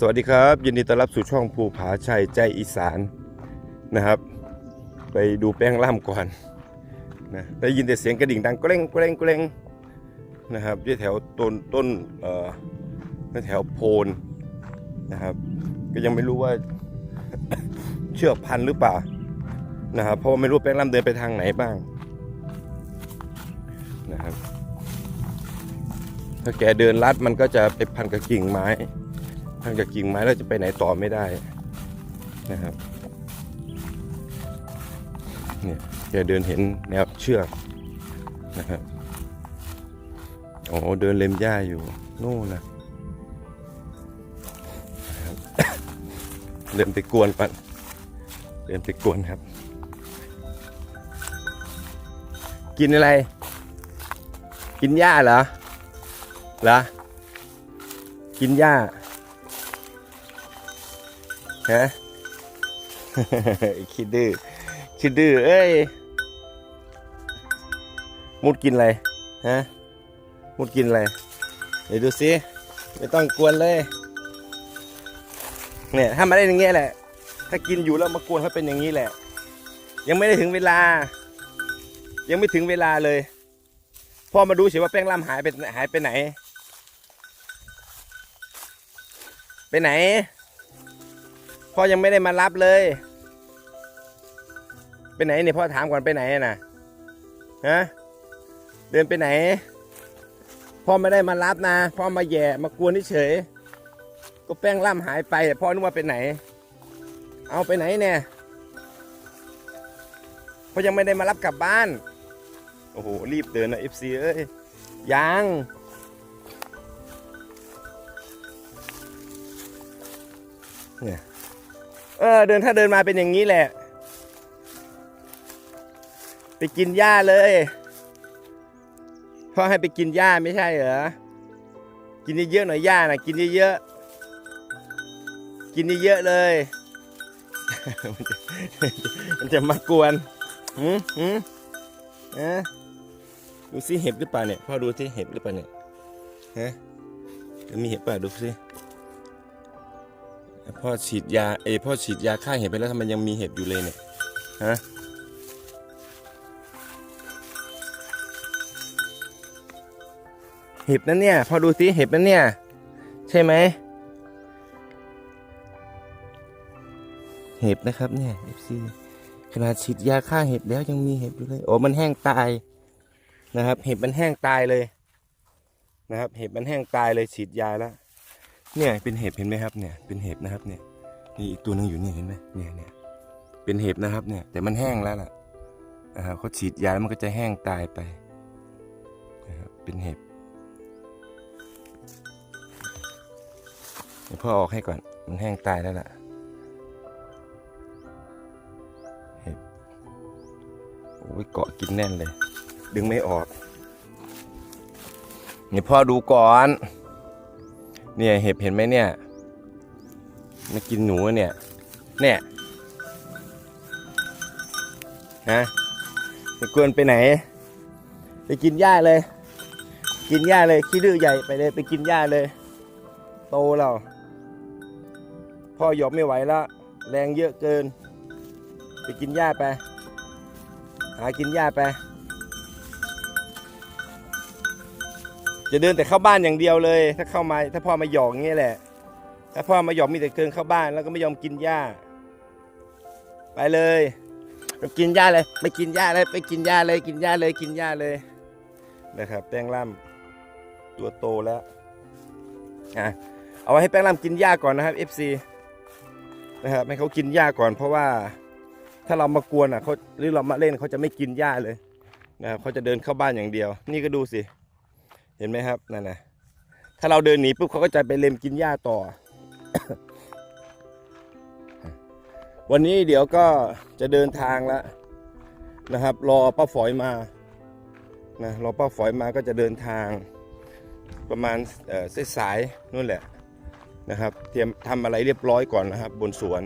สวัสดีครับ ยินดีต้อนรับสู่ช่องภูผาชัยใจอีสานนะครับ ไปดูแป้งล่ำก่อนนะได้ยินแต่เสียงกระดิ่งดังเกร้งเกร้งเกร้งนะครับที่แถวต้นต้นเอ่อแถวโพนนะครับ ก็ยังไม่รู้ว่าเชือกพันหรือเปล่านะครับเพราะว่าไม่รู้แป้งล่ำเดินไปทางไหนบ้างนะครับถ้าแกเดินลัดมันก็จะไปพันกับกิ่งไม้ ทางจากกิ่งไม้เราจะไปไหนต่อไม่ได้นะครับเนี่ยแกเดินเห็นแนวเชือกนะครับโอ้เดินเล็มหญ้าอยู่นู่นนะเดินไปกวนปันเดินไปกวนครับ กินอะไร กินหญ้าเหรอเหรอกินหญ้า ฮะคิดดื้อคิดดื้อเอ้ย มุดกินอะไร ฮะ มุดกินอะไร เดี๋ยวดูสิ ไม่ต้องกวนเลย เนี่ยถ้ามาได้อย่างเงี้ยแหละ ถ้ากินอยู่แล้วมากวนเขาเป็นอย่างนี้แหละ ยังไม่ได้ถึงเวลา ยังไม่ถึงเวลาเลย พ่อมาดูเฉยว่าแป้งล่ำหายไปหายไปไหน ไปไหน พ่อยังไม่ได้มารับเลย ไปไหนเนี่ยพ่อถามก่อนไปไหนน่ะฮะเดินไปไหน พ่อไม่ได้มารับนะพ่อมาแย่มากวนเฉยก็แป้งล่ำหายไปพ่อนึกว่าไปไหน เอาไปไหนเนี่ยพ่อยังไม่ได้มารับกลับบ้านโอ้โหรีบเดินนะเอฟซีเอ้ยยังเนี่ย เออเดินถ้าเดินมาเป็นอย่างนี้แหละ ไปกินหญ้าเลยพ่อให้ไปกินหญ้าไม่ใช่เหรอ กินเยอะหน่อยหญ้านะกินเยอะกินเยอะเลย มันจะมันจะมากวนหืมหืมเอะดูสิเห็บหรือเปล่าเนี่ยพ่อดูสิเห็บหรือเปล่าเนี่ยฮะมีเห็บเปล่าดูสิ พ่อฉีดยาเอพ่อฉีดยาฆ่าเห็บไปแล้วทำไมยังมีเห็บอยู่เลยเนี่ยฮะเห็บนั่นเนี่ยพอดูสิเห็บนั่นเนี่ย ใช่ไหมเห็บนะครับเนี่ยเอฟซีขนาดฉีดยาฆ่าเห็บแล้วยังมีเห็บอยู่เลยโอ้มันแห้งตายนะครับ เห็บมันแห้งตายเลยนะครับ เห็บมันแห้งตายเลยฉีดยาแล้ว เนี่ยเป็นเห็บเห็นไหมครับเนี่ยเป็นเห็บนะครับเนี่ยนี่อีกตัวหนึงอยู่นี่เห็นไหมเนี่ยเนี่ยเป็นเห็บนะครับเนี่ยแต่มันแห้งแล้วล่ะนะครับเขาฉีดยาแล้วมันก็จะแห้งตายไปนะครับเป็นเห็บเดี๋ยวพ่อออกให้ก่อนมันแห้งตายแล้วล่ะเห็บโอ้ยเกาะกินแน่นเลย ดึงไม่ออกเนี่พ่อดูก่อน เนี่ยเห็บเห็นไหมเนี่ยมากินหนูเนี่ยเนี่ยฮะจะกวนไปไหน ไปกินหญ้าเลย กินหญ้าเลยขี้ดื้อใหญ่ไปเลย ไปกินหญ้าเลย โตแล้วพ่อหยอบไม่ไหวแล้วแรงเยอะเกิน ไปกินหญ้าไป หากินหญ้าไป จะเดินแต่เข้าบ้านอย่างเดียวเลย ถ้าเข้ามาถ้าพ่อมาหยอกอย่างนี้แหละ ถ้าพ่อมาหยอกมีแต่เกินเข้าบ้านแล้วก็ไม่ยอมกินหญ้า ไปเลยไปกินหญ้าเลยไปกินหญ้าเลยไปกินหญ้าเลยกินหญ้าเลยกินหญ้าเลยนะครับแป้งล่ำตัวโตแล้วอะเอาไว้ให้แป้งล่ำกินหญ้าก่อนนะครับ FC นะครับให้เขากินหญ้าก่อน เพราะว่าถ้าเรามากวนอะเขาหรือเรามาเล่นเขาจะไม่กินหญ้าเลยนะครับเขาจะเดินเข้าบ้านอย่างเดียว นี่ก็ดูสิ เห็นไหมครับนั่นนะถ้าเราเดินหนีปุ๊บเขาก็จะไปเล็มกินหญ้าต่อ วันนี้เดี๋ยวก็จะเดินทางแล้วนะครับ รอป้าฝอยมานะรอป้าฝอยมาก็จะเดินทาง ประมาณเอ่อสายนู่นแหละนะครับ เตรียมทำอะไรเรียบร้อยก่อนนะครับ บนสวน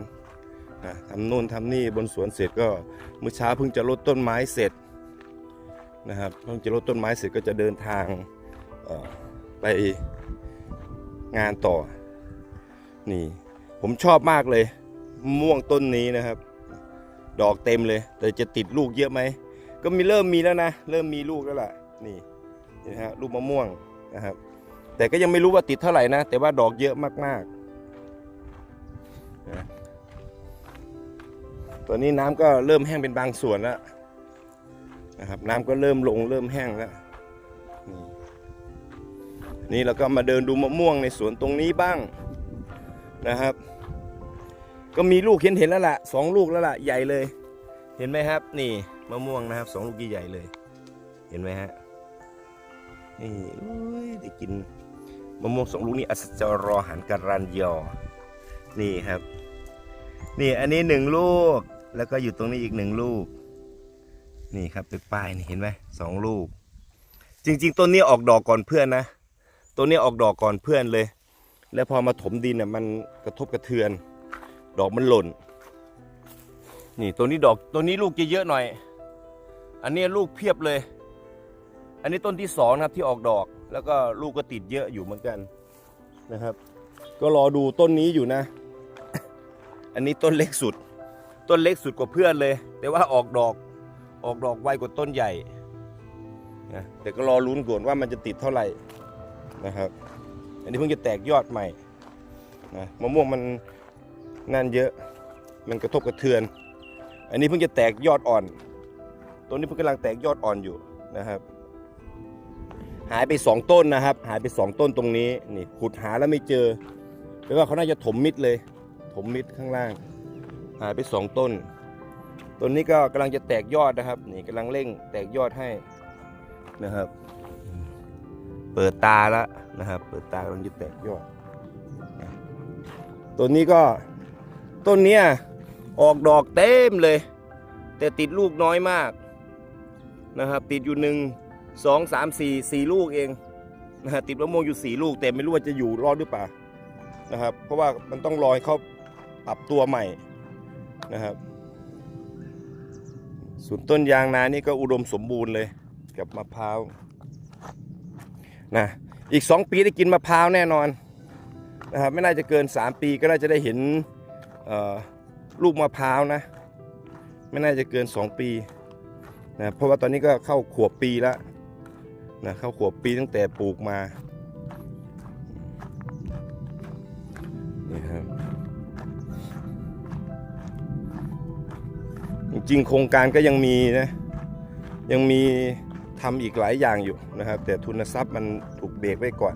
นะทำนู่นทำนี่บนสวนเสร็จก็เมื่อเช้าเพิ่งจะรดต้นไม้เสร็จนะครับเพิ่งจะรดต้นไม้เสร็จก็จะเดินทาง ไปงานต่อ นี่ ผมชอบมากเลย ม่วงต้นนี้นะครับ ดอกเต็มเลย แต่จะติดลูกเยอะไหม ก็มีเริ่มมีแล้วนะ เริ่มมีลูกแล้วล่ะ นี่นะฮะลูกมะม่วงนะครับ แต่ก็ยังไม่รู้ว่าติดเท่าไหร่นะ แต่ว่าดอกเยอะมากๆนะตอนนี้น้ำก็เริ่มแห้งเป็นบางส่วนแล้วนะครับ น้ำก็เริ่มลงเริ่มแห้งแล้ว นี่เราก็มาเดินดูมะม่วงในสวนตรงนี้บ้างนะครับ ก็มีลูกเห็นเห็นแล้วล่ะสองลูกแล้วล่ะใหญ่เลย เห็นไหมครับ นี่มะม่วงนะครับสองลูกใหญ่เลย เห็นไหมฮะนี่โอ้ยได้กินมะม่วงสองลูกนี่อัศจรรอหันการันยอ นี่ครับ นี่อันนี้หนึ่งลูกแล้วก็อยู่ตรงนี้อีกหนึ่งลูก นี่ครับเป็นป้ายนี่เห็นไหมสองลูก จริง ๆต้นนี้ออกดอกก่อนเพื่อนนะ ต้นนี้ออกดอกก่อนเพื่อนเลย แล้วพอมาถมดินน่ะมันกระทบกระเทือน ดอกมันหล่น นี่ตัวนี้ดอกตัวนี้ลูกจะเยอะหน่อย อันนี้ลูกเพียบเลย อันนี้ต้นที่สองนะครับที่ออกดอก แล้วก็ลูกก็ติดเยอะอยู่เหมือนกันนะครับ ก็รอดูต้นนี้อยู่นะ อันนี้ต้นเล็กสุด ต้นเล็กสุดกว่าเพื่อนเลย แต่ว่าออกดอก ออกดอกไวกว่าต้นใหญ่นะแต่ก็รอลุ้นก่อนว่ามันจะติดเท่าไหร่ นะครับ อันนี้เพิ่งจะแตกยอดใหม่นะมะม่วงมันนั่นเยอะมันกระทบกระเทือน อันนี้เพิ่งจะแตกยอดอ่อนต้นนี้เพิ่งกำลังแตกยอดอ่อนอยู่นะครับ หายไปสองต้นนะครับ หายไปสองต้นตรงนี้นี่ขุดหาแล้วไม่เจอแปลว่าเขาน่าจะถมมิดเลย ถมมิดข้างล่าง หายไปสองต้นต้นนี้ก็กำลังจะแตกยอดนะครับ นี่กำลังเร่งแตกยอดให้นะครับ เปิดตาแล้วนะครับ เปิดตากำลังจะแตกยอดต้นนี้ก็ต้นเนี้ยออกดอกเต็มเลย แต่ติดลูกน้อยมากนะครับ ติดอยู่หนึ่งสองสามสี่สี่ลูกเองนะฮะติดมะม่วงอยู่สี่ลูก แต่ไม่รู้ว่าจะอยู่รอดหรือเปล่านะครับ เพราะว่ามันต้องรอให้เขาปรับตัวใหม่นะครับส่วนต้นยางนานี่ก็อุดมสมบูรณ์เลยกับมะพร้าว นะอีก 2 ปีได้กินมะพร้าวแน่นอนนะครับไม่น่าจะเกิน 3 ปีก็น่าจะได้เห็นลูกมะพร้าวนะ ไม่น่าจะเกิน 2 ปีนะเพราะว่าตอนนี้ก็เข้าขวบปีแล้วนะเข้าขวบปีตั้งแต่ปลูกมานี่ครับจริงๆโครงการก็ยังมีนะยังมี ทำอีกหลายอย่างอยู่นะครับ แต่ทุนทรัพย์มันถูกเบรกไว้ก่อน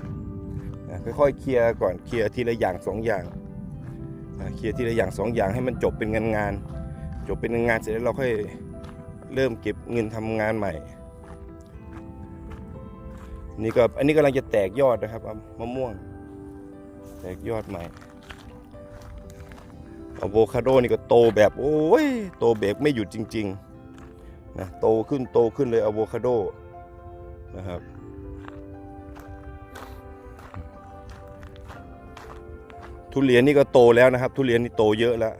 นะค่อยๆเคลียร์ก่อนเคลียร์ทีละอย่างสองอย่างนะเคลียร์ทีละอย่างสองอย่างให้มันจบเป็นงานงานจบเป็นงานงานเสร็จแล้วเราค่อยเริ่มเก็บเงินทำงานใหม่นี่ก็อันนี้กำลังจะแตกยอดนะครับมะม่วง แตกยอดใหม่อะโวคาโดนี่ก็โตแบบโอ้ยโตแบบไม่หยุดจริง ๆ นะโตขึ้นโตขึ้นเลยอะโวคาโดนะครับทุเรียนนี่ก็โตแล้วนะครับ ทุเรียนนี่โตเยอะแล้ว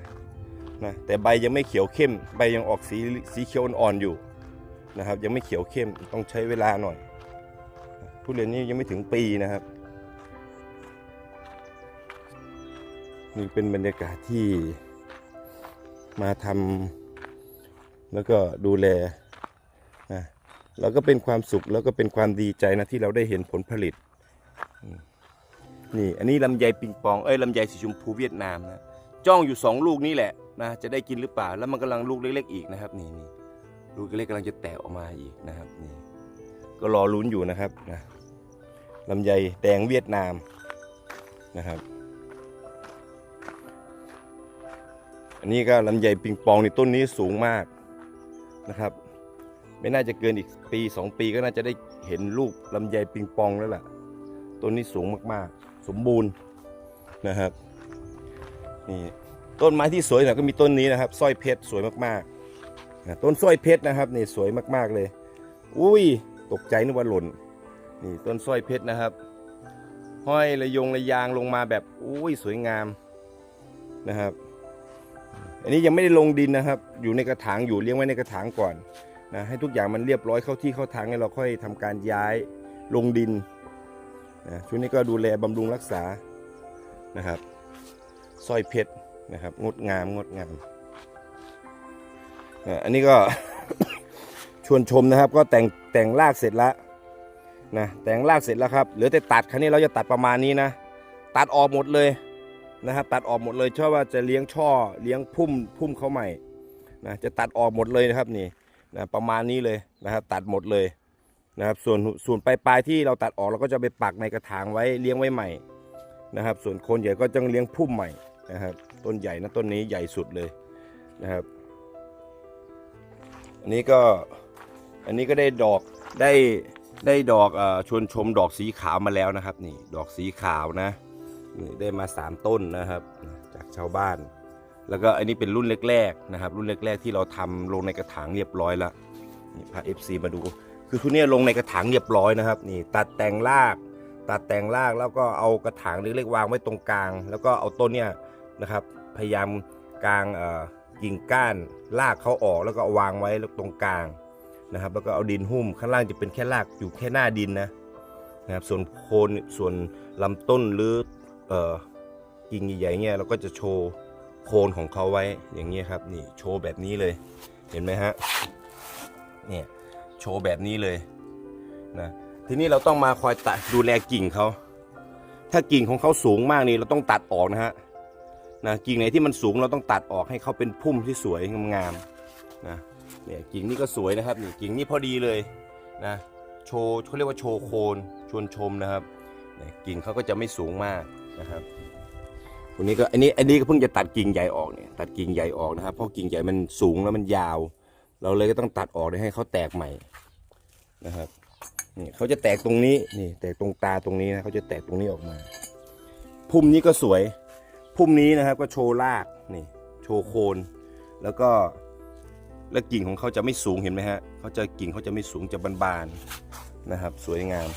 นะแต่ใบยังไม่เขียวเข้ม ใบยังออกสีสีเขียวอ่อนๆอยู่นะครับ ยังไม่เขียวเข้มต้องใช้เวลาหน่อย ทุเรียนนี่ยังไม่ถึงปีนะครับนี่เป็นบรรยากาศที่มาทำ แล้วก็ดูแลนะแล้วก็เป็นความสุขแล้วก็เป็นความดีใจนะที่เราได้เห็นผลผลิต นี่อันนี้ลำไยปิงปองเอ้ยลำไยสีชมพูเวียดนามนะจ้องอยู่สองลูกนี่แหละนะจะได้กินหรือเปล่า แล้วมันกำลังลูกเล็ก ๆ อีกนะครับนี่นี่ลูกเล็กกำลังจะแตกออกมาอีกนะครับนี่ก็รอลุ้นอยู่นะครับนะลำไยแดงเวียดนามนะครับ อันนี้ก็ลำไยปิงปองในต้นนี้สูงมาก นะครับ ไม่น่าจะเกินอีกปีสองปีก็น่าจะได้เห็นลูกลำไยปิงปองแล้วล่ะต้นนี้สูงมากๆ สมบูรณ์นะครับนี่ต้นไม้ที่สวยหน่อยก็มีต้นนี้นะครับสร้อยเพชรสวยมากๆต้นสร้อยเพชรนะครับนี่สวยมากๆเลย อุ้ยตกใจนึกว่าหล่นนี่ต้นสร้อยเพชรนะครับ ห้อยระยงระยางลงมาแบบอุ้ยสวยงามนะครับ อันนี้ยังไม่ได้ลงดินนะครับ อยู่ในกระถางอยู่เลี้ยงไว้ในกระถางก่อนนะให้ทุกอย่างมันเรียบร้อยเข้าที่เข้าทางให้เราค่อยทำการย้ายลงดินนะช่วงนี้ก็ดูแลบำรุงรักษานะครับสร้อยเพชรนะครับ งดงามงดงามอะอันนี้ก็ชวนชมนะครับ ก็แต่งแต่งรากเสร็จแล้วนะแต่งรากเสร็จแล้วครับเหลือแต่ตัดครั้นี้เราจะตัดประมาณนี้นะ ตัดออกหมดเลย นะครับตัดออกหมดเลยชอบว่าจะเลี้ยงช่อเลี้ยงพุ่มพุ่มเขาใหม่นะจะตัดออกหมดเลยนะครับนี่นะประมาณนี้เลยนะครับตัดหมดเลยนะครับส่วนส่วนปลายปลายที่เราตัดออกเราก็จะไปปักในกระถางไว้เลี้ยงไว้ใหม่นะครับ ส่วนคนใหญ่ก็ต้องเลี้ยงพุ่มใหม่นะครับต้นใหญ่นะต้นนี้ใหญ่สุดเลยนะครับ อันนี้ก็อันนี้ก็ได้ดอกได้ได้ดอกอชวนชมดอกสีขาวมาแล้วนะครับนี่ดอกสีขาวนะ ได้มาสามต้นนะครับ จากชาวบ้าน แล้วก็อันนี้เป็นรุ่นแรกๆนะครับ รุ่นแรกๆที่เราทำลงในกระถางเรียบร้อยแล้วนี่พาเอฟซีมาดู คือทุเนี้ยลงในกระถางเรียบร้อยนะครับ นี่ตัดแต่งราก ตัดแต่งรากแล้วก็เอากระถางเล็กๆวางไว้ตรงกลาง แล้วก็เอาต้นเนี้ยนะครับ พยายามกลางกิ่งก้านรากเขาออกแล้วก็วางไว้ตรงกลางนะครับ แล้วก็เอาดินหุ้มข้างล่างจะเป็นแค่รากอยู่แค่หน้าดินนะนะครับส่วนโคนส่วนลำต้นหรือ กิ่งใหญ่ๆเนี่ยเราก็จะโชว์โคนของเขาไว้อย่างเงี้ยครับนี่โชว์แบบนี้เลยเห็นไหมฮะเนี่ยโชว์แบบนี้เลยนะทีนี้เราต้องมาคอยตัดดูแลกิ่งเขาถ้ากิ่งของเขาสูงมากนี่เราต้องตัดออกนะฮะนะกิ่งไหนที่มันสูงเราต้องตัดออกให้เขาเป็นพุ่มที่สวยงามๆนะเนี่ยกิ่งนี้ก็สวยนะครับนี่กิ่งนี้พอดีเลยนะโชว์เขาเรียกว่าโชว์โคนชวนชมนะครับกิ่งเขาก็จะไม่สูงมาก นะครับวันนี้ก็อันนี้อันนี้ก็เพิ่งจะตัดกิ่งใหญ่ออกเนี่ยตัดกิ่งใหญ่ออกนะครับเพราะกิ่งใหญ่มันสูงแล้วมันยาว เราเลยก็ต้องตัดออกให้เขาแตกใหม่นะครับนี่เขาจะแตกตรงนี้นี่แตกตรงตาตรงนี้นะเขาจะแตกตรงนี้ออกมา พุ่มนี้ก็สวย พุ่มนี้นะครับก็โชว์รากนี่โชว์โคนแล้วก็แล้วกิ่งของเขาจะไม่สูงเห็นไหมฮะเขาจะกิ่งเขาจะไม่สูงจะบานๆนะครับ สวยงาม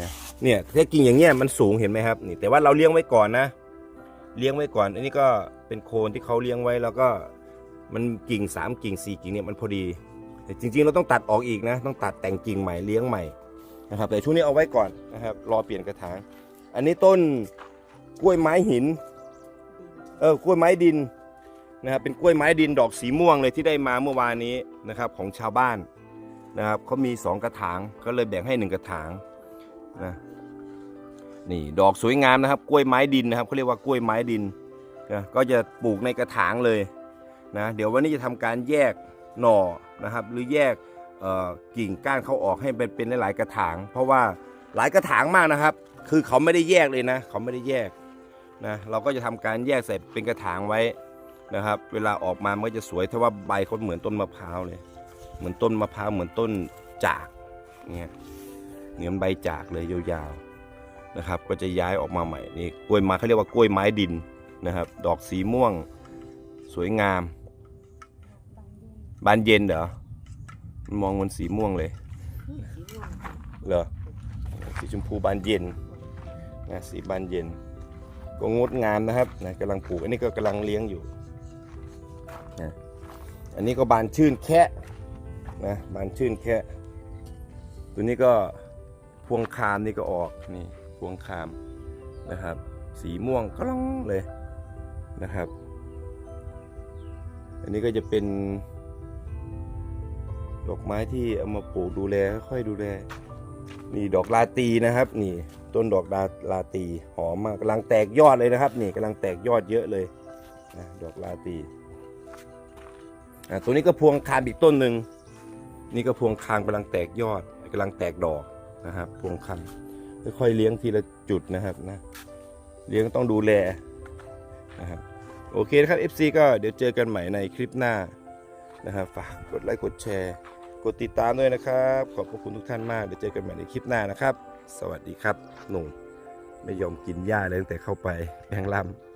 นะเนี่ยถ้ากิ่งอย่างเงี้ยมันสูงเห็นไหมครับนี่แต่ว่าเราเลี้ยงไว้ก่อนนะ เลี้ยงไว้ก่อน อันนี้ก็เป็นโคนที่เขาเลี้ยงไว้แล้วก็มันกิ่งสามกิ่งสี่กิ่งเนี่ยมันพอดีแต่จริง ๆ เราต้องตัดออกอีกนะ ต้องตัดแต่งกิ่งใหม่เลี้ยงใหม่นะครับแต่ช่วงนี้เอาไว้ก่อนนะครับรอเปลี่ยนกระถางอันนี้ต้นกล้วยไม้หินเออกล้วยไม้ดินนะครับเป็นกล้วยไม้ดินดอกสีม่วงเลยที่ได้มาเมื่อวานนี้นะครับของชาวบ้านนะครับเขามีสองกระถางก็เลยแบ่งให้หนึ่งกระถาง นะนี่ดอกสวยงามนะครับ กล้วยไม้ดินนะครับเขาเรียกว่ากล้วยไม้ดินนะก็จะปลูกในกระถางเลยนะเดี๋ยววันนี้จะทำการแยกหน่อนะครับ หรือแยกกิ่งก้านเขาออกให้เป็นเป็นหลายกระถาง เพราะว่าหลายกระถางมากนะครับ คือเขาไม่ได้แยกเลยนะ เขาไม่ได้แยกนะเราก็จะทำการแยกใส่เป็นกระถางไว้นะครับ เวลาออกมามันก็จะสวยถ้าว่าใบเขาเหมือนต้นมะพร้าวเลย เหมือนต้นมะพร้าวเหมือนต้นจากเนี่ย เหมือนใบจากเลยยาวๆนะครับ ก็จะย้ายออกมาใหม่นี่กล้วยไม้เขาเรียกว่ากล้วยไม้ดินนะครับ ดอกสีม่วงสวยงาม บานเย็นเหรอมันมองมันสีม่วงเลยเหรอสีชมพูบานเย็นนะสีบานเย็น ก็งดงามนะครับนะกำลังปลูกอันนี้ก็กำลังเลี้ยงอยู่นะอันนี้ก็บานชื่นแค่นะบานชื่นแค่ตัวนี้ก็ พวงคามนี่ก็ออกนี่พวงคามนะครับ สีม่วงกำลังเลยนะครับ อันนี้ก็จะเป็นดอกไม้ที่เอามาปลูกดูแลค่อยๆดูแล นี่ดอกลาตีนะครับ นี่ต้นดอกลาลาตีหอมมากกำลังแตกยอดเลยนะครับ นี่กำลังแตกยอดเยอะเลยนะดอกลาตีอะตัวนี้ก็พวงคามอีกต้นหนึ่งนี่ก็พวงคามกำลังแตกยอดกำลังแตกดอก นะครับพวงคามค่อยๆเลี้ยงทีละจุดนะครับนะเลี้ยงต้องดูแลนะครับโอเคนะครับ FC ก็เดี๋ยวเจอกันใหม่ในคลิปหน้านะครับฝากกดไลค์กดแชร์ กดติดตามด้วยนะครับ ขอบพระคุณทุกท่านมากเดี๋ยวเจอกันใหม่ในคลิปหน้านะครับ สวัสดีครับหนุ่มไม่ยอมกินหญ้าเลยตั้งแต่เข้าไปแบงล่ำ